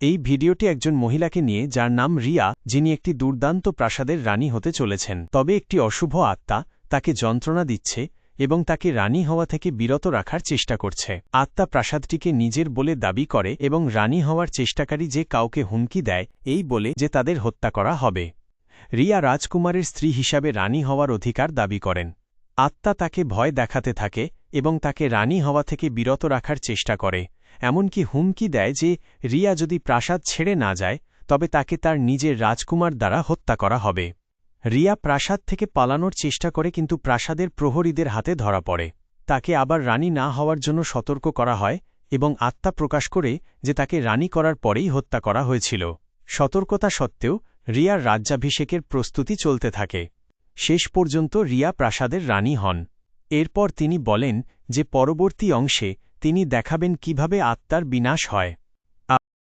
এই ভিডিওটি একজন মহিলাকে নিয়ে, যার নাম রিয়া, যিনি একটি দুর্দান্ত প্রাসাদের রানী হতে চলেছেন। তবে একটি অশুভ আত্মা তাকে যন্ত্রণা দিচ্ছে এবং তাকে রানী হওয়া থেকে বিরত রাখার চেষ্টা করছে। আত্মা প্রাসাদটিকে নিজের বলে দাবি করে এবং রানী হওয়ার চেষ্টাকারী যে কাউকে হুমকি দেয়, এই বলে যে তাদের হত্যা করা হবে। রিয়া রাজকুমারের স্ত্রী হিসাবে রানী হওয়ার অধিকার দাবি করেন। আত্মা তাকে ভয় দেখাতে থাকে এবং তাকে রানী হওয়া থেকে বিরত রাখার চেষ্টা করে। এমনকি হুমকি দেয় যে, রিয়া যদি প্রাসাদ ছেড়ে না যায়, তবে তাকে তার নিজের রাজকুমার দ্বারা হত্যা করা হবে। রিয়া প্রাসাদ থেকে পালানোর চেষ্টা করে কিন্তু প্রাসাদের প্রহরীদের হাতে ধরা পড়ে। তাকে আবার রানী না হওয়ার জন্য সতর্ক করা হয় এবং আত্মা প্রকাশ করে যে তাকে রানী করার পরেই হত্যা করা হয়েছিল। সতর্কতা সত্ত্বেও, রিয়ার রাজ্যাভিষেকের প্রস্তুতি চলতে থাকে। শেষ পর্যন্ত রিয়া প্রাসাদের রানী হন। এরপর তিনি বলেন যে, পরবর্তী অংশে তিনি দেখাবেন কীভাবে আত্মার বিনাশ হয়।